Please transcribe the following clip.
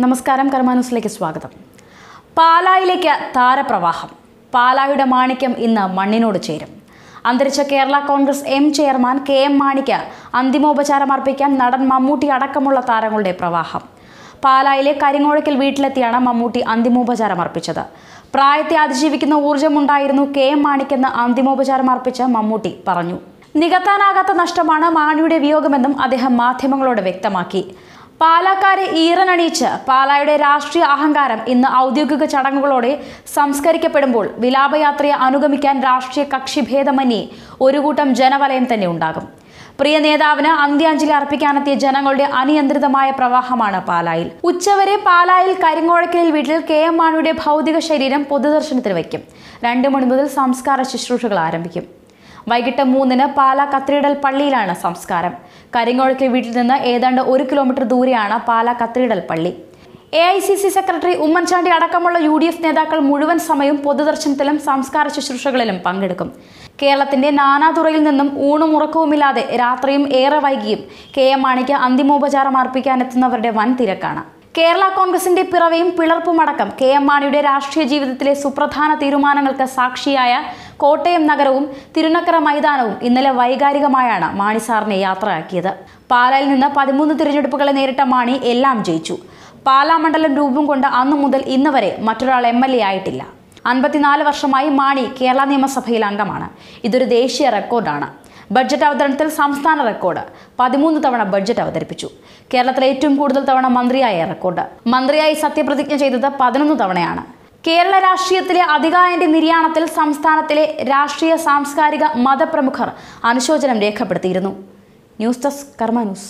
നമസ്കാരം കർമാന്യൂസിലേക്ക് സ്വാഗതം. പാലായിലേക്ക് താരപ്രവാഹം. പാലായുടെ മാണിക്യം ഇന്ന് മണ്ണിനോട് ചേരും. അന്തരിച്ച Kerala Congress M chairman K M മാണിക്ക് അന്തിമോപചാരം അർപ്പിക്കാൻ നടൻ മമ്മൂട്ടി അടക്കമുള്ള താരങ്ങളുടെ പ്രവാഹം. പാലായിലെ കരിങ്ങോഴക്കൽ വീട്ടിലെത്തിയാണ് മമ്മൂട്ടി അന്തിമോപചാരം അർപ്പിച്ചത്. പ്രായത്തെ അതിജീവിക്കുന്ന ഊർജമുണ്ടായിരുന്നു കെ എം മാണിക്കെന്ന് അന്തിമോപചാരം അർപ്പിച്ച് മമ്മൂട്ടി പറഞ്ഞു. നികത്താനാകാത്ത നഷ്ടമാണ് മാണിയുടെ വിയോഗമെന്നും അദ്ദേഹം മാധ്യമങ്ങളോട് വ്യക്തമാക്കി. പാലാക്കാരെ ഈറനണിയിച്ച് പാലായുടെ രാഷ്ട്രീയ അഹങ്കാരം ഇന്ന് ഔദ്യോഗിക ചടങ്ങുകളോടെ സംസ്കരിക്കപ്പെടുമ്പോൾ വിലാപയാത്രയെ അനുഗമിക്കാൻ രാഷ്ട്രീയ കക്ഷിഭേദമന്യേ ഒരു കൂട്ടം ജനവലയം തന്നെ ഉണ്ടാകും. പ്രിയ നേതാവിന് അന്ത്യാഞ്ജലി അർപ്പിക്കാനെത്തിയ ജനങ്ങളുടെ അനിയന്ത്രിതമായ പ്രവാഹമാണ് പാലായിൽ. ഉച്ചവരെ പാലായിൽ കരിങ്ങോഴക്കലിൽ വീട്ടിൽ കെ എം മാണിയുടെ ഭൗതിക ശരീരം പൊതുദർശനത്തിന് വയ്ക്കും. രണ്ട് മണി മുതൽ സംസ്കാര ശുശ്രൂഷകൾ ആരംഭിക്കും. വൈകിട്ട് മൂന്നിന് പാല കത്തീഡ്രൽ പള്ളിയിലാണ് സംസ്കാരം. കരിങ്ങോഴക്കൽ വീട്ടിൽ നിന്ന് ഏതാണ്ട് ഒരു കിലോമീറ്റർ ദൂരെയാണ് പാല കത്തീഡ്രൽ പള്ളി. A I C C secretary Oommen Chandy അടക്കമുള്ള യു ഡി എഫ് നേതാക്കൾ മുഴുവൻ സമയവും പൊതുദർശനത്തിലും സംസ്കാര ശുശ്രൂഷകളിലും പങ്കെടുക്കും. കേരളത്തിന്റെ നാനാതുറയിൽ നിന്നും ഊണും ഉറക്കവുമില്ലാതെ രാത്രിയും ഏറെ വൈകിയും കെ എം മാണിക്ക് അന്തിമോപചാരം അർപ്പിക്കാനെത്തുന്നവരുടെ വൻ തിരക്കാണ് കേരള കോൺഗ്രസിന്റെ പിറവിയും പിളർപ്പുമടക്കം കെ എം മാണിയുടെ രാഷ്ട്രീയ ജീവിതത്തിലെ സുപ്രധാന തീരുമാനങ്ങൾക്ക് സാക്ഷിയായ കോട്ടയം നഗരവും തിരുനക്കര മൈതാനവും ഇന്നലെ വൈകാരികമായാണ് മാണി സാറിനെ യാത്രയാക്കിയത്. പാലയിൽ നിന്ന് പതിമൂന്ന് തിരഞ്ഞെടുപ്പുകളെ നേരിട്ട മാണി എല്ലാം ജയിച്ചു. പാലാ മണ്ഡലം രൂപം കൊണ്ട് അന്നു മുതൽ ഇന്ന് വരെ മറ്റൊരാൾ എം എൽ എ ആയിട്ടില്ല. അൻപത്തിനാല് വർഷമായി മാണി കേരള നിയമസഭയിൽ അംഗമാണ്. ഇതൊരു ദേശീയ റെക്കോർഡാണ്. ബഡ്ജറ്റ് അവതരണത്തിൽ സംസ്ഥാന റെക്കോർഡ് പതിമൂന്ന് തവണ ബഡ്ജറ്റ് അവതരിപ്പിച്ചു. കേരളത്തിലെ ഏറ്റവും കൂടുതൽ തവണ മന്ത്രിയായ റെക്കോർഡ്. മന്ത്രിയായി സത്യപ്രതിജ്ഞ ചെയ്തത് പതിനൊന്ന് തവണയാണ്. കേരള രാഷ്ട്രീയത്തിലെ അധികാരന്റെ നിര്യാണത്തിൽ സംസ്ഥാനത്തിലെ രാഷ്ട്രീയ സാംസ്കാരിക മതപ്രമുഖർ അനുശോചനം രേഖപ്പെടുത്തിയിരുന്നു. News desk Karma news.